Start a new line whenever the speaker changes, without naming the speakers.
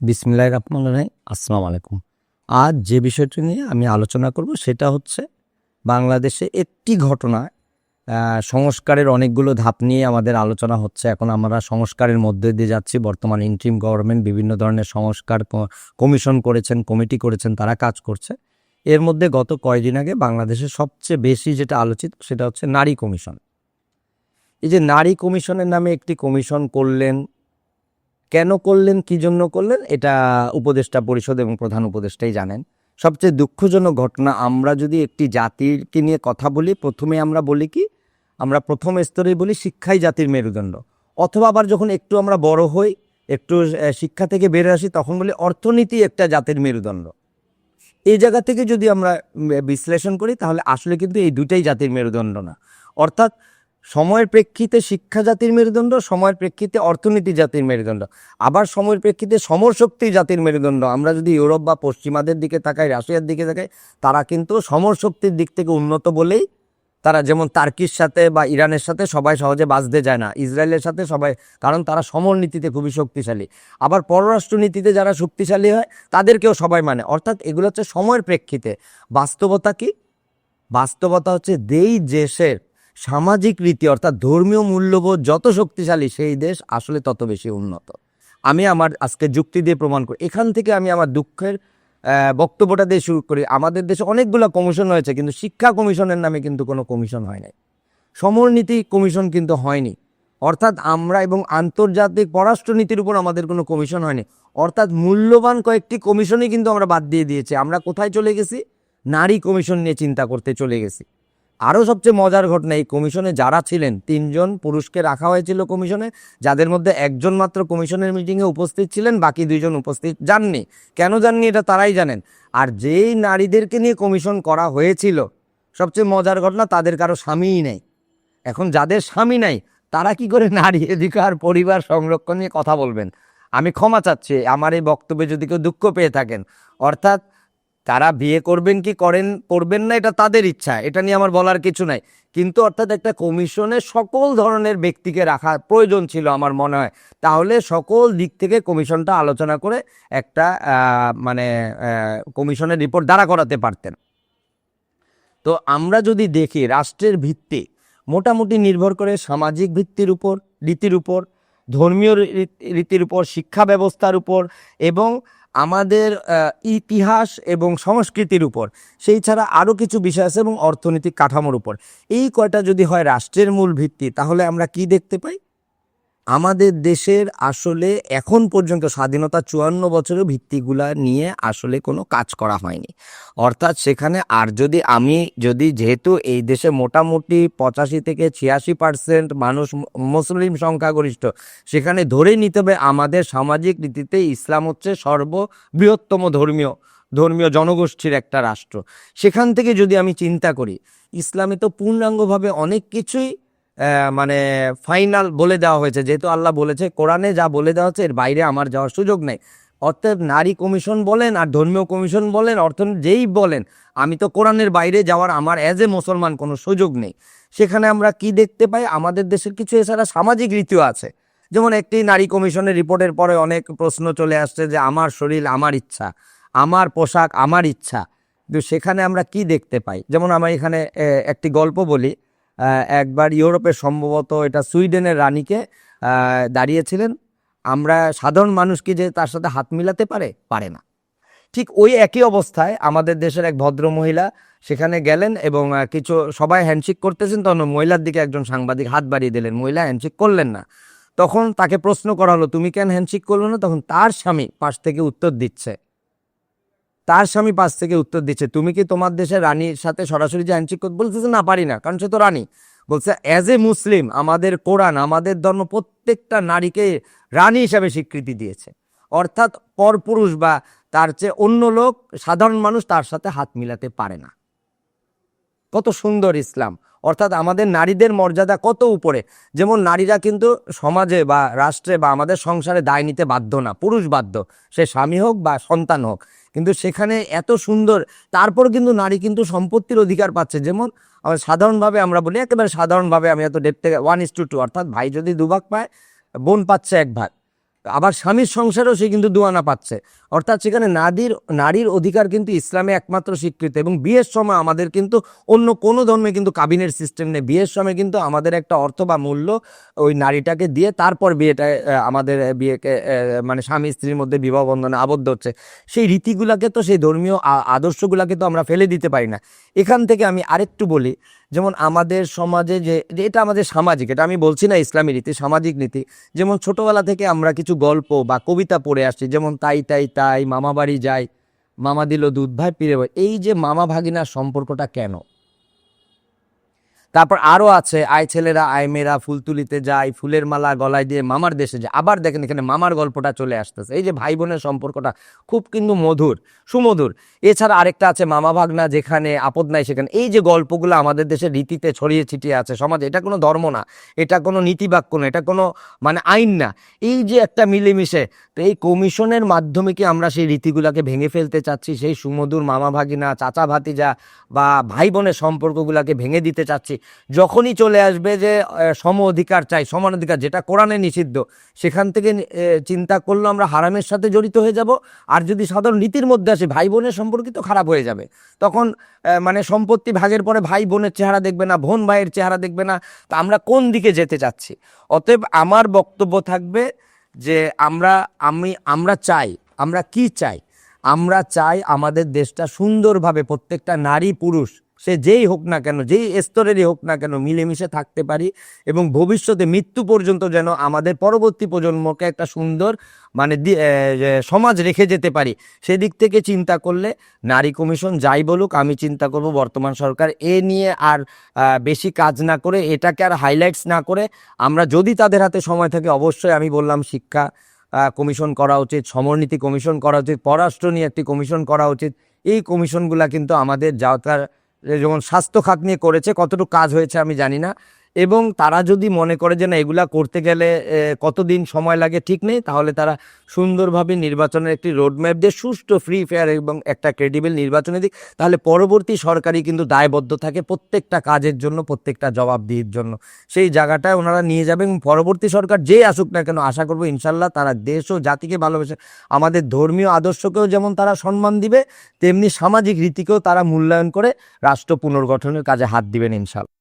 বিসমিল্লাহ রহমান রাহিম, আসসালামু আলাইকুম। আজ যে বিষয়টি নিয়ে আমি আলোচনা করব সেটা হচ্ছে বাংলাদেশে একটি ঘটনা সংস্কারের অনেকগুলো ধাপ নিয়ে আমাদের আলোচনা হচ্ছে। এখন আমরা সংস্কারের মধ্যে দিয়ে যাচ্ছি। বর্তমান ইন্ট্রিম গভর্নমেন্ট বিভিন্ন ধরনের সংস্কার কমিশন করেছেন কমিটি করেছেন, তারা কাজ করছে। এর মধ্যে গত কয়েকদিন আগে বাংলাদেশে সবচেয়ে বেশি যেটা আলোচিত সেটা হচ্ছে নারী কমিশন এই যে নারী কমিশনের নামে একটি কমিশন করলেন কেন করলেন, কি জন্য করলেন, এটা উপদেষ্টা পরিষদ এবং প্রধান উপদেষ্টাই জানেন। সবচেয়ে দুঃখজনক ঘটনা, আমরা যদি একটি জাতিকে নিয়ে কথা বলি, প্রথমে আমরা বলি কি, আমরা প্রথম স্তরেই বলি শিক্ষাই জাতির মেরুদণ্ড। অথবা আবার যখন একটু আমরা বড় হই, একটু শিক্ষা থেকে বেড়ে আসি, তখন বলি অর্থনীতি একটা জাতির মেরুদণ্ড। এই জায়গা থেকে যদি আমরা বিশ্লেষণ করি, তাহলে আসলে কিন্তু এই দুটাই জাতির মেরুদণ্ড না। অর্থাৎ সময়ের প্রেক্ষিতে শিক্ষা জাতির মেরুদণ্ড, সময়ের প্রেক্ষিতে অর্থনীতি জাতির মেরুদণ্ড। আবার সময়ের প্রেক্ষিতে সমরশক্তি জাতির মেরুদণ্ড। আমরা যদি ইউরোপ বা পশ্চিমাদের দিকে তাকাই, রাশিয়ার দিকে তাকাই, তারা কিন্তু সমরশক্তির দিক থেকে উন্নত বলেই তারা যেমন তার্কির সাথে বা ইরানের সাথে সবাই সহজে বাঁচতে যায় না, ইসরায়েলের সাথে সবাই, কারণ তারা সমর নীতিতে খুবই শক্তিশালী। আবার পররাষ্ট্রনীতিতে যারা শক্তিশালী হয়, তাদেরকেও সবাই মানে। অর্থাৎ এগুলো হচ্ছে সময়ের প্রেক্ষিতে। বাস্তবতা কি? বাস্তবতা হচ্ছে দেই দেশের সামাজিক রীতি অর্থাৎ ধর্মীয় মূল্যবোধ যত শক্তিশালী, সেই দেশ আসলে তত বেশি উন্নত। আমি আমার আজকে যুক্তি দিয়ে প্রমাণ করি। এখান থেকে আমি আমার দুঃখের বক্তব্যটা দিয়ে শুরু করি। আমাদের দেশে অনেকগুলো কমিশন হয়েছে, কিন্তু শিক্ষা কমিশনের নামে কিন্তু কোনো কমিশন হয় নাই। সমরনীতি কমিশন কিন্তু হয়নি। অর্থাৎ আমরা এবং আন্তর্জাতিক পররাষ্ট্রনীতির উপর আমাদের কোনো কমিশন হয়নি। অর্থাৎ মূল্যবান কয়েকটি কমিশনই কিন্তু আমরা বাদ দিয়ে দিয়েছি। আমরা কোথায় চলে গেছি? নারী কমিশন নিয়ে চিন্তা করতে চলে গেছি। আরও সবচেয়ে মজার ঘটনা, এই কমিশনে যারা ছিলেন, তিনজন পুরুষকে রাখা হয়েছিল কমিশনে, যাদের মধ্যে একজন মাত্র কমিশনের মিটিংয়ে উপস্থিত ছিলেন, বাকি দুইজন উপস্থিত যাননি। কেন যাননি এটা তারাই জানেন। আর যেই নারীদেরকে নিয়ে কমিশন করা হয়েছিল, সবচেয়ে মজার ঘটনা, তাদের কারও স্বামীই নেই। এখন যাদের স্বামী নাই, তারা কি করে নারী অধিকার পরিবার সংরক্ষণ নিয়ে কথা বলবেন? আমি ক্ষমা চাচ্ছি, আমার এই বক্তব্যে যদি কেউ দুঃখ পেয়ে থাকেন, অর্থাৎ তারা বিয়ে করবেন কি করেন, করবেন না, এটা তাদের ইচ্ছা, এটা নিয়ে আমার বলার কিছু নাই। কিন্তু অর্থাৎ একটা কমিশনে সকল ধরনের ব্যক্তিকে রাখা প্রয়োজন ছিল আমার মনে হয়। তাহলে সকল দিক থেকে কমিশনটা আলোচনা করে একটা মানে কমিশনের রিপোর্ট দাঁড়া করাতে পারতেন। তো আমরা যদি দেখি রাষ্ট্রের ভিত্তি, মোটামুটি নির্ভর করে সামাজিক ভিত্তির উপর, রীতির উপর, ধর্মীয় রীতির উপর, শিক্ষা ব্যবস্থার উপর এবং আমাদের ইতিহাস এবং সংস্কৃতির উপর। সেই ছাড়া আরও কিছু বিষয় আছে এবং অর্থনৈতিক কাঠামোর উপর। এই কয়টা যদি হয় রাষ্ট্রের মূল ভিত্তি, তাহলে আমরা কি দেখতে পাই? আমাদের দেশের আসলে এখন পর্যন্ত স্বাধীনতা চুয়ান্ন বছরের ভিত্তিগুলা নিয়ে আসলে কোনো কাজ করা হয়নি। অর্থাৎ সেখানে আর যদি আমি, যদি যেহেতু এই দেশে মোটামুটি পঁচাশি থেকে ছিয়াশি পার্সেন্ট মানুষ মুসলিম সংখ্যাগরিষ্ঠ, সেখানে ধরে নিতে হবে আমাদের সামাজিক রীতিতে ইসলাম হচ্ছে সর্ববৃহত্তম ধর্মীয় ধর্মীয় জনগোষ্ঠীর একটা রাষ্ট্র। সেখান থেকে যদি আমি চিন্তা করি, ইসলামে তো পূর্ণাঙ্গভাবে অনেক কিছুই মানে ফাইনাল বলে দেওয়া হয়েছে। যেহেতু আল্লাহ বলেছে, কোরআনে যা বলে দেওয়া হচ্ছে, এর বাইরে আমার যাওয়ার সুযোগ নেই। অর্থাৎ নারী কমিশন বলেন আর ধর্মীয় কমিশন বলেন, অর্থনীতি যেই বলেন, আমি তো কোরআনের বাইরে যাওয়ার আমার অ্যাজ এ মুসলমান কোনো সুযোগ নেই। সেখানে আমরা কি দেখতে পাই? আমাদের দেশের কিছু এছাড়া সামাজিক রীতিও আছে। যেমন একটি নারী কমিশনের রিপোর্টের পরে অনেক প্রশ্ন চলে আসছে যে, আমার শরীর আমার ইচ্ছা, আমার পোশাক আমার ইচ্ছা। কিন্তু সেখানে আমরা কি দেখতে পাই? যেমন আমরা এখানে একটি গল্প বলি। একবার ইউরোপে সম্ভবত এটা সুইডেনের রানীকে দাঁড়িয়েছিলেন। আমরা সাধারণ মানুষ কি যে তার সাথে হাত মিলাতে পারে? পারে না। ঠিক ওই একই অবস্থায় আমাদের দেশের এক ভদ্র মহিলা সেখানে গেলেন এবং কিছু সবাই হ্যান্ডশেক করতেছেন, তখন মহিলার দিকে একজন সাংবাদিক হাত বাড়িয়ে দিলেন। মহিলা হ্যান্ডশেক করলেন না। তখন তাকে প্রশ্ন করা হলো, তুমি কেন হ্যান্ডশেক করল না? তখন তার স্বামী পাশ থেকে উত্তর দিচ্ছে। তার স্বামী পাশ থেকে উত্তর দিচ্ছে, তুমি কি তোমার দেশে রানীর সাথে সরাসরি যে আইনচিক বলতেছে না, পারি না, কারণ সে তো রানী। বলছে অ্যাজ এ মুসলিম আমাদের কোরআন, আমাদের ধর্ম প্রত্যেকটা নারীকে রানী হিসাবে স্বীকৃতি দিয়েছে। অর্থাৎ পরপুরুষ বা তার চেয়ে অন্য লোক, সাধারণ মানুষ তার সাথে হাত মিলাতে পারে না। কত সুন্দর ইসলাম। অর্থাৎ আমাদের নারীদের মর্যাদা কত উপরে। যেমন নারীরা কিন্তু সমাজে বা রাষ্ট্রে বা আমাদের সংসারে দায় নিতে বাধ্য না, পুরুষ বাধ্য। সে স্বামী হোক বা সন্তান হোক। কিন্তু সেখানে এত সুন্দর, তারপর কিন্তু নারী কিন্তু সম্পত্তির অধিকার পাচ্ছে। যেমন সাধারণভাবে আমরা বলি, একেবারে সাধারণভাবে আমি এত ডেপ থেকে ওয়ান ইস টু টু অর্থাৎ ভাই যদি দুভাগ পায়, বোন পাচ্ছে এক ভাগ। আবার স্বামীর সংসারেও সে কিন্তু দুয়ানা পাচ্ছে। অর্থাৎ সেখানে নারীর নারীর অধিকার কিন্তু ইসলামে একমাত্র স্বীকৃত এবং বিয়ের সময় আমাদের কিন্তু অন্য কোনো ধর্মে কিন্তু কাবিনের সিস্টেম নেই। বিয়ের সময় কিন্তু আমাদের একটা অর্থ বা মূল্য ওই নারীটাকে দিয়ে তারপর বিয়েটা আমাদের বিয়েকে মানে স্বামী স্ত্রীর মধ্যে বিবাহ বন্ধনে আবদ্ধ হচ্ছে। সেই রীতিগুলাকে তো সেই ধর্মীয় আদর্শগুলাকে তো আমরা ফেলে দিতে পারি না। এখান থেকে আমি আরেকটু বলি যেমন আমাদের সমাজে যে এটা আমাদের সামাজিক, এটা আমি বলছি না ইসলামী রীতি, সামাজিক নীতি যেমন ছোটবেলা থেকে আমরা কিছু গল্প বা কবিতা পড়ে আসছি, যেমন তাই তাই তাই, মামা বাড়ি যাই, মামা দিল দুধ, ভাই পিড়ে ভাই এই যে মামা ভাগিনার সম্পর্কটা কেন? তারপর আরও আছে, আয় ছেলেরা, আয় মেয়েরা, ফুল তুলিতে যায়, ফুলের মালা গলায় দিয়ে মামার দেশে যায়। আবার দেখেন এখানে মামার গল্পটা চলে আসতেছে। এই যে ভাই বোনের সম্পর্কটা খুব কিন্তু মধুর, সুমধুর। এছাড়া আরেকটা আছে মামা ভাগনা, যেখানে আপদ নাই সেখানে। এই যে গল্পগুলো আমাদের দেশের রীতিতে ছড়িয়ে ছিটিয়ে আছে, সমাজে এটা কোনো ধর্ম না, এটা কোনো নীতিবাক্য না, এটা কোনো মানে আইন না। এই যে একটা মিলেমিশে, তো এই কমিশনের মাধ্যমে কি আমরা সেই রীতিগুলোকে ভেঙে ফেলতে চাচ্ছি? সেই সুমধুর মামা ভাগিনা, চাচা ভাতিজা বা ভাই বোনের সম্পর্কগুলোকে ভেঙে দিতে চাচ্ছি? যখনই চলে আসবে যে সম অধিকার চাই, সমান অধিকার, যেটা কোরআনে নিষিদ্ধ, সেখান থেকে চিন্তা করলে আমরা হারামের সাথে জড়িত হয়ে যাব। আর যদি সাধারণ রীতির মধ্যে আসে, ভাই বোনের সম্পর্কিত খারাপ হয়ে যাবে। তখন মানে সম্পত্তি ভাগের পরে ভাই বোনের চেহারা দেখবে না, বোন ভাইয়ের চেহারা দেখবে না। তা আমরা কোন দিকে যেতে চাচ্ছি? অতএব আমার বক্তব্য থাকবে যে, আমরা, আমি, আমরা চাই, আমরা কি চাই? আমরা চাই আমাদের দেশটা সুন্দরভাবে প্রত্যেকটা নারী পুরুষ সে যেই হোক না কেন, যেই স্তরেরই হোক না কেন মিলেমিশে থাকতে পারি এবং ভবিষ্যতে মৃত্যু পর্যন্ত যেন আমাদের পরবর্তী প্রজন্মকে একটা সুন্দর মানে সমাজ রেখে যেতে পারি। সেদিক থেকে চিন্তা করলে নারী কমিশন যাই বলুক, আমি চিন্তা করব বর্তমান সরকার এ নিয়ে আর বেশি কাজ না করে, এটাকে আর হাইলাইটস না করে আমরা যদি তাদের হাতে সময় থাকে, অবশ্যই আমি বললাম শিক্ষা কমিশন করা উচিত, সমরনীতি কমিশন করা উচিত, পররাষ্ট্র নিয়ে একটি কমিশন করা উচিত। এই কমিশনগুলা কিন্তু আমাদের যাওয়ার যেমন স্বাস্থ্য খাত নিয়ে করেছে কতটুকু কাজ হয়েছে আমি জানি না। এবং তারা যদি মনে করে যে না, এগুলা করতে গেলে কতদিন সময় লাগে, ঠিক নেই, তাহলে তারা সুন্দরভাবে নির্বাচনের একটি রোডম্যাপ দিয়ে সুষ্ঠু ফ্রি ফেয়ার এবং একটা ক্রেডিবল নির্বাচনের দিক, তাহলে পরবর্তী সরকারই কিন্তু দায়বদ্ধ থাকে প্রত্যেকটা কাজের জন্য, প্রত্যেকটা জবাবদিহির জন্য। সেই জায়গাটায় ওনারা নিয়ে যাবেন এবং পরবর্তী সরকার যে আসুক না কেন, আশা করব ইনশাল্লাহ তারা দেশ ও জাতিকে ভালোবেসে, আমাদের ধর্মীয় আদর্শকেও যেমন তারা সম্মান দিবে, তেমনি সামাজিক রীতিকেও তারা মূল্যায়ন করে রাষ্ট্র পুনর্গঠনের কাজে হাত দিবেন ইনশাল্লাহ